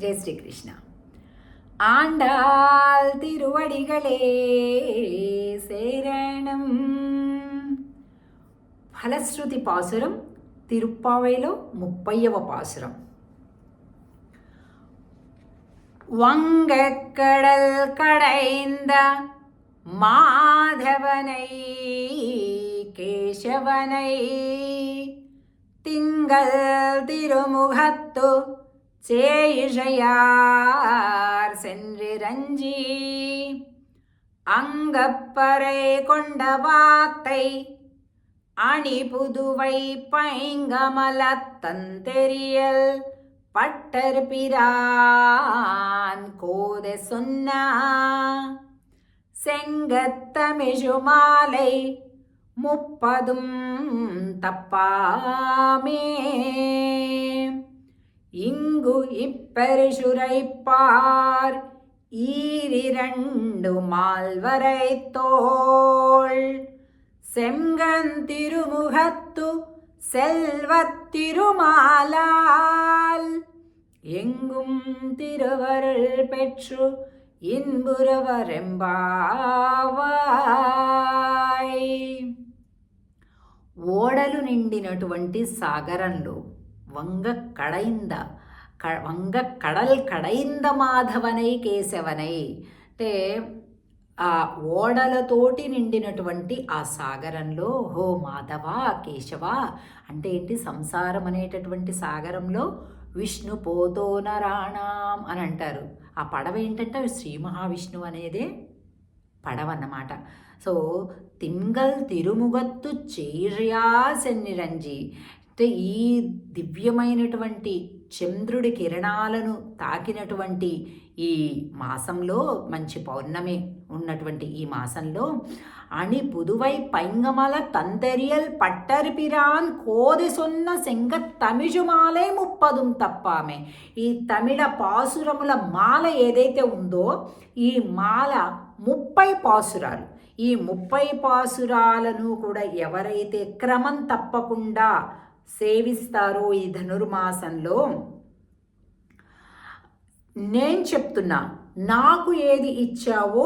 ஜெய் ஸ்ரீ கிருஷ்ணா ஆண்டாள் திருவடிகளே சேரணம் ఫలశ్రుతి పాసురం తిరుప్పావైలో ముప్పైవ పాసురం வங்கக்கடல் கடைந்த மாதவனை கேசவனை திங்கள் திருமுகத்து சேயிழையார் சென்றிரஞ்சி. அங்கப்பறை கொண்ட வாத்தை அணி புதுவை பைங்கமலத்தந்தெரியல் பட்டர் பிரான் கோத சொன்னா செங்கத்தமிழு மாலை முப்பதும் தப்பாமே. இங்கு இப்பரிசுரைப்பார் ஈரிரண்டு மால்வரை தோள் செங்கந்திருமுகத்து செல்வத்திருமாலால் எங்கும் திருவருள் பெற்று ఇన్బురవరెంబావాయ్ ఓడలు నిండినటువంటి సాగరంలో వంగ కడైంద క వంగ కడల్ కడైంద మాధవనై కేశవనై. అంటే ఆ ఓడలతోటి నిండినటువంటి ఆ సాగరంలో హో మాధవ కేశవ అంటే ఏంటి సంసారం అనేటటువంటి సాగరంలో విష్ణు పోతోనరాణం అని అంటారు. ఆ పడవ ఏంటంటే శ్రీ మహావిష్ణువు అనేదే పడవ అన్నమాట. సో తింగల్ తిరుముగత్తు చేర్యా అంటే ఈ దివ్యమైనటువంటి చంద్రుడి కిరణాలను తాకినటువంటి ఈ మాసంలో మంచి పౌర్ణమి ఉన్నటువంటి ఈ మాసంలో అణి పుదువై పైంగమల తంతెరియల్ పట్టరిపిరాన్ కోది సొన్న సెంగ తమిజుమాలే ముప్పదుం తప్పామే. ఈ తమిళ పాసురముల మాల ఏదైతే ఉందో ఈ మాల ముప్పై పాసురాలు. ఈ ముప్పై పాసురాలను కూడా ఎవరైతే క్రమం తప్పకుండా సేవిస్తారు ఈ ధనుర్మాసంలో? నేను చెప్తున్నా నాకు ఏది ఇచ్చావో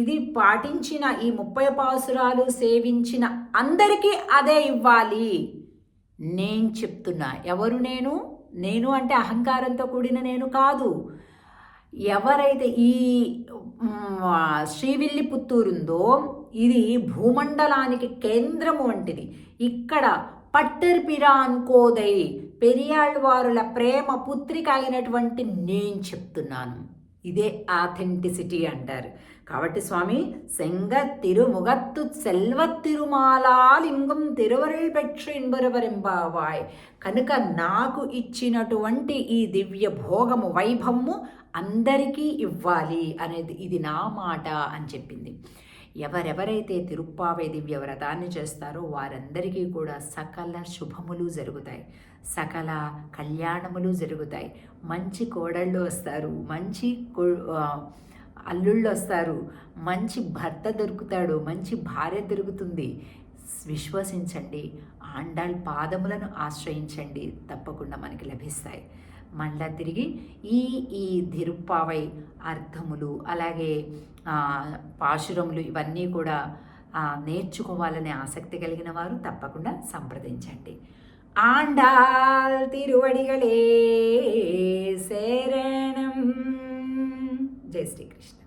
ఇది పాటించిన ఈ ముప్పై పాసురాలు సేవించిన అందరికీ అదే ఇవ్వాలి. నేను చెప్తున్నా ఎవరు నేను? నేను అంటే అహంకారంతో కూడిన నేను కాదు. ఎవరైతే ఈ శ్రీవిల్లి పుత్తూరుందో ఇది భూమండలానికి కేంద్రము వంటిది. ఇక్కడ పట్టర్ పిరాన్ కోదై పెరియాళ్ళవారుల ప్రేమ పుత్రిక అయినటువంటి నేను చెప్తున్నాను. ఇదే ఆథెంటిసిటీ అంటారు. కాబట్టి స్వామి సెంగ తిరుముగత్తు సెల్వ తిరుమాలాలింగం తిరువరల్ పెక్షు ఇన్బరవరింబావాయ్. కనుక నాకు ఇచ్చినటువంటి ఈ దివ్య భోగము వైభవము అందరికీ ఇవ్వాలి అనేది ఇది నా మాట అని చెప్పింది. ఎవరెవరైతే తిరుప్పావే దివ్య వ్రతాన్ని చేస్తారో వారందరికీ కూడా సకల శుభములు జరుగుతాయి. సకల కళ్యాణములు జరుగుతాయి. మంచి కోడళ్ళు వస్తారు. మంచి అల్లుళ్ళు వస్తారు. మంచి భర్త దొరుకుతాడు. మంచి భార్య దొరుకుతుంది. విశ్వసించండి. ఆండాల్ పాదములను ఆశ్రయించండి. తప్పకుండా మనకి లభిస్తాయి. మళ్ళా తిరిగి ఈ ఈ ధిరుప్పావై అర్థములు అలాగే పాశురములు ఇవన్నీ కూడా నేర్చుకోవాలనే ఆసక్తి కలిగిన వారు తప్పకుండా సంప్రదించండి. ఆండాల్ తిరువడిగలే శరణం. జై శ్రీకృష్ణ.